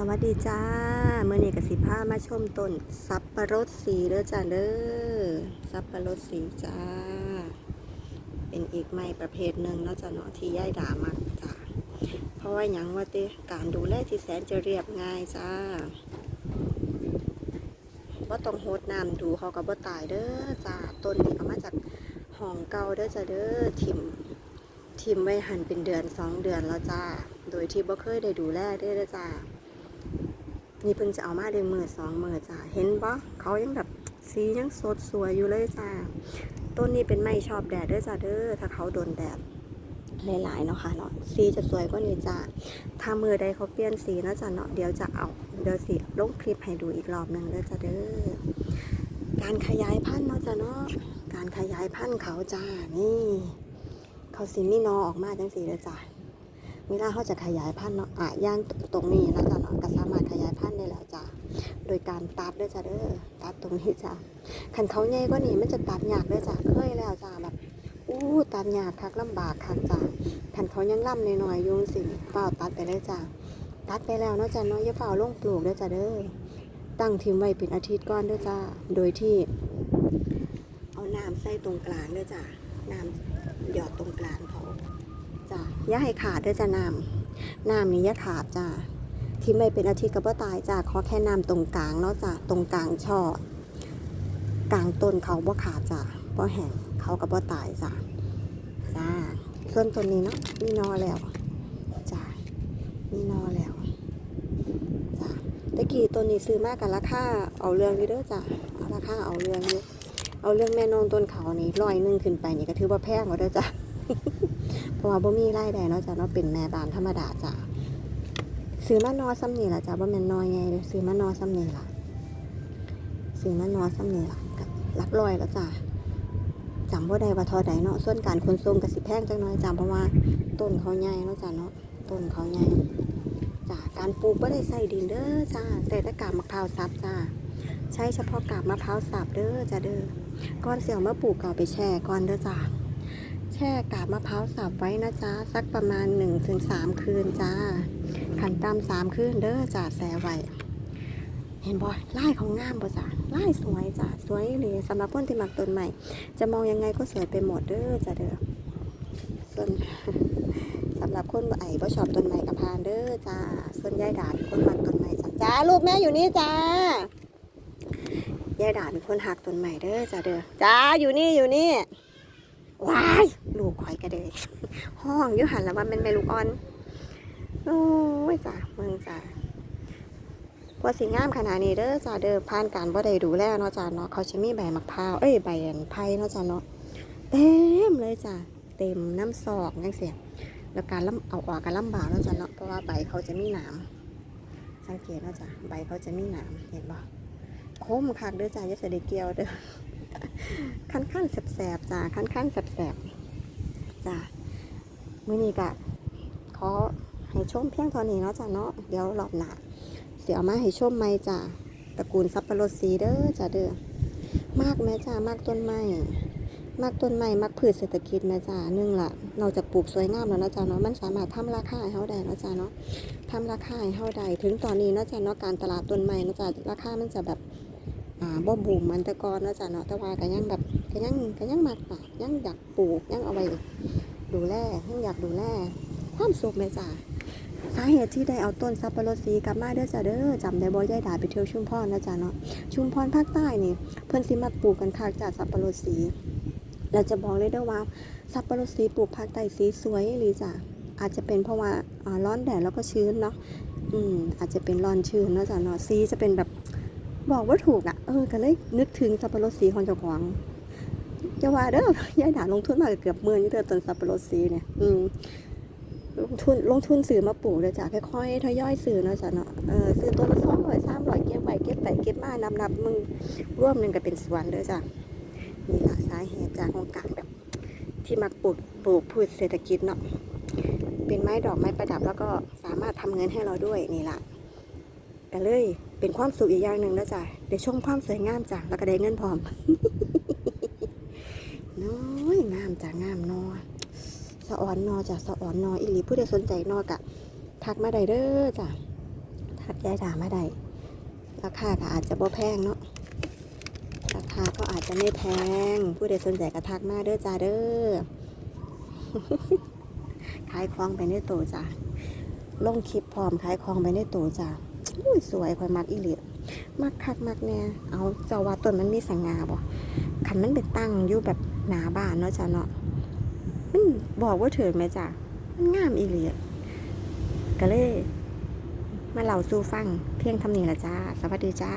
สวัสดีจ้าเมื่อนี้กสิพามาชมต้นสับปะรดสีเด้อจ้าเด้อสับปะรดสีจ้า เป็นอีกไม้ประเภทหนึ่งเนาะจ้าเนาะที่ย่ายด่ามักจ้าเพราะว่าหยังว่าเต้การดูแลที่แสนจะเรียบง่ายจ้าว่าต้องโหดน้ำดูเขาก็บ่ตายเด้อจ้าต้นนี้เอามาจากห้องเก่าเด้อจ้าเด้อทิมทิมไว้หันเป็นเดือนสองเดือนแล้วจ้า โดยที่บ่เคยได้ดูแลเด้อจ้า นี่เพิ่งจะเอามาได้มือสองมือจ้าเห็นปะเขายังแบบสียังสดสวยอยู่เลยจ้าต้นนี้เป็นไม้ชอบแดดด้อจ้าเด้อถ้าเขาโดนแดดหลายๆเนาะค่ะเนาะสีจะสวยกว่านี้จ้าถ้ามือใดเขาเปลี่ยนสีนาะจ้าเนาะเดี๋ยวจะเอาเดี๋ยวสิลงคลิปให้ดูอีกรอบหนึ่งเด้อจ้าเด้อการขยายพันธุ์เนาะจ้าเนาะการขยายพันธุ์เขาจ้านี่ เขาสิมีนอออกมาจังสีเด้อจ้า เวลาเขาจะขยายพันธุ์เนาะอะย่างตรงนี้นะจ๊ะเนาะก็สามารถขยายพันธุ์ได้แล้วจ้ะโดยการตัดด้อจ้ะเด้อตัดตรงนี้จ้ะคันเขาใหญ่กว่านี้มันจะตัดยากเด้อจ้ะเคยแล้วจ้ะแบบอู้ตัดยากคักลำบากคักจ้ะคันเขายังล่ำหน้อยๆยุ่งสิเฝ้าตัดไปเลยจ้ะตัดไปแล้วเนาะจ้ะเนาะอย่าเฝ้าลงปลูกเด้อจ้ะเด้อตั้งทิมไว้เป็นอาทิตย์ก่อนด้อจ้ะโดยที่ เอาน้ำใส่ตรงกลางด้อจ้ะน้ำหยอดตรงกลางเขา จ้ะอย่าให้ขาดด้วยจ้ะน้ำน้ำนี่อย่าขาดจ้ะที่ไม่เป็นอาทิตย์ก็บ่ตายจ้ะขอแค่น้ำตรงกลางเนาะจ้ะตรงกลางช่อกลางต้นเขาบ่ขาดจ้ะบ่แห้งเขาก็บ่ตายจ้ะจ้าส่วนต้นนี้เนาะมีนอแล้วจ้ะมีนอแล้วจ้ะตะกี้ต้นนี้ซื้อมากันราคาเอาเรื่องอยู่เด้อจ้ะเอาราคาเอาเรื่องอยู่เอาเรื่องแม่นองต้นเขานี่ร้อยหนึงขึ้นไปนี่ก็ถือว่าแพงกว่าเด้อจ้ะ เพราะว่าบ่มีรายได้เนาะจ้ะเนาะเป็นแม่บ้านธรรมดาจ้ะซื้อมานอซ้ำนี่ล่ะจ้ะบ่แม่นนอยไงเด้อซื้อมานอซ้ำนี่ล่ะซื้อมานอซ้ำนี่ล่ะกับลักร้อยแล้วจ้ะจำบ่ได้ว่าทอใดเนาะส่วนการขนส่งก็สิแพงจังน้อยจ้ะเพราะว่าต้นเขาใหญ่เนาะจ้ะเนาะต้นเขาใหญ่จ้ะการปลูกบ่ได้ใส่ดินเด้อจ้ะใส่แต่กาบมะพร้าวสับจ้ะใช้เฉพาะกาบมะพร้าวสับเด้อจ้ะเด้อก่อนเสี่ยวมาปลูกก็เอาไปแช่ก่อนเด้อจ้ะ แช่กาบมะพร้าวสับไว้นะจ๊ะสักประมาณ 1-3 คืนจ้าขันตามสามคืนเด้อจ้าแสไว้เห็นบ่ไล่ของงามบ่จ้ะไล่สวยจ้ะสวยเลยสำหรับคนที่มักต้นใหม่ จะมองยังไงก็สวยไปหมดเด้อจ้ะเด้อส่วนสำหรับคนบ่ไอ้บ่ชอบต้นใหม่กับพานเด้อจ้าส่วนยายดาเป็นคนมักต้นใหม่จ้ะจ้าลูกแม่อยู่นี่จ้ายายดาเป็นคนหักต้นใหม่เด้อจ้าเด้อจ้าอยู่นี่อยู่นี่ ว้ายลูกข่อยกระเดยห้องอยุหันแล้วว่ามันไม่ลูกอ่อน โอ้ยจ้ะเมืองจ้ะพอสีงามขนาดนี้เด้อจ้ะเด้อผ่านการบ่ได้ดูแลเนาะจ้ะเนาะเขาจะมีใบมะพร้าวเอ้ยใบอันไผ่เนาะจ้ะเนาะเต็มเลยจ้ะเต็มน้ำซอกจังเสียแล้วการลำเอาออกการลำบากเนาะจ้ะเนาะเพราะว่าใบเขาจะมีหนามสังเกตเนาะจ้ะใบเขาจะมีหนามเห็นบ่คมคักเด้อจ้ะอย่าเสด็เกี่ยวเด้อ ขั้นขั้นแสบๆจ้าขั้นขั้นแสบๆจ้ามื่อนี้ก็ขอให้ชมเพียงเท่านี้เนาะจ้าเนาะเดี๋ยวรอบหนาเสียมาให้ชมไหมจ้าตระกูลสับปะรดสีเด้อจ้าเด้อมากแม่จ้ามากต้นไม้มากต้นไม้มากพืชเศรษฐกิจแม่จ้าหนึ่งละเราจะปลูกสวยงามแล้วนะจ้าเนาะมันสามารถทำราคาให้เขาได้เนาะจ้าเนาะทำราคาให้เขาได้ถึงตอนนี้เนาะจ้าเนาะการตลาดต้นไม้เนาะจ้าราคามันจะแบบ บ่บูมมันต่ก่อนเนาะจ้ะเนาะแต่ว่าก็ยังแบบก็ยังก็ยังมักปะยังอยากปลูกยังเอาไว้ดูแลยังอยากดูแลความสุขแม่จ้ะสาเหตุที่ได้เอาต้นสับปะรดสีกลับมาเด้อจ้ะเด้อจำได้บ่ยายดาไปเที่ยวชุมพรนะจ้ะเนาะชุมพรภาคใต้นี่เพิ่นสิมักปลูกกันคักจ้ะสับปะรดสีเราจะบอกเลยเด้อว่าสับปะรดสีปลูกภาคใต้สีสวยหรือจ้ะอาจจะเป็นเพราะว่าอ่าร้อนแดดแล้วก็ชื้นเนาะอืมอาจจะเป็นร้อนชื้นเนาะจ้ะเนาะสีจะเป็นแบบ บอกว่าถูกอะ เออก็เลยนึกถึงสับปะรดสีของเจ้าของจะว่าเด้อยายด่าลงทุนมาเกือบหมื่นนี่เธอต้นสับปะรดสีเนี่ย อืมลงทุนลงทุนซื้อมาปลูกเลยจ้ะค่อยๆทยอยซื้อเนาะจ้ะเนาะเออซื้อตัวละสองร้อยสามร้อยเก็บไว้เก็บไปเก็บมานับนับมึงร่วมหนึ่งก็เป็นสวนเลยจ้ะนี่ละสาเหตุจากของการแบบ ที่มาปลูกปลูกพืชเศรษฐกิจเนาะเป็นไม้ดอกไม้ประดับแล้วก็สามารถทำเงินให้เราด้วยนี่ละก็เลย เป็นความสุขอีกอย่างหนึ่งนะจ๊ะได้ชมความสวยงามจ้ะแล้วก็ได้เงินพร้อมน้อยงามจ้ะงามนอสะอ่อนนอจ้ะสะอ่อนนออีหลีผู้ใดสนใจนอกะทักมาได้เด้อจ้ะทหัดยายถามมาได้ราคาก็อาจจะบ่แพงเนาะราคาก็อาจจะไม่แพง ผู้ใดสนใจก็ทักมาเด้อจ้าเด้อขายของไปในโตวจ้าลงคลิปพร้อมขายของไปในโตวจ้า อุ้ยสวยคอยมักอีเหลียมักคักมักเนี่ยเอาเจ้าว่าต้นมันมีสง่าบ่คันมันไปตั้งอยู่แบบหนาบ้านเนาะจ้าเนาะมันบอกว่าถือไหมจ้ามันงามอีเหลียก็เลย มาเล่าสู่ฟังเพียงทำนี้ละจ้า สวัสดีจ้า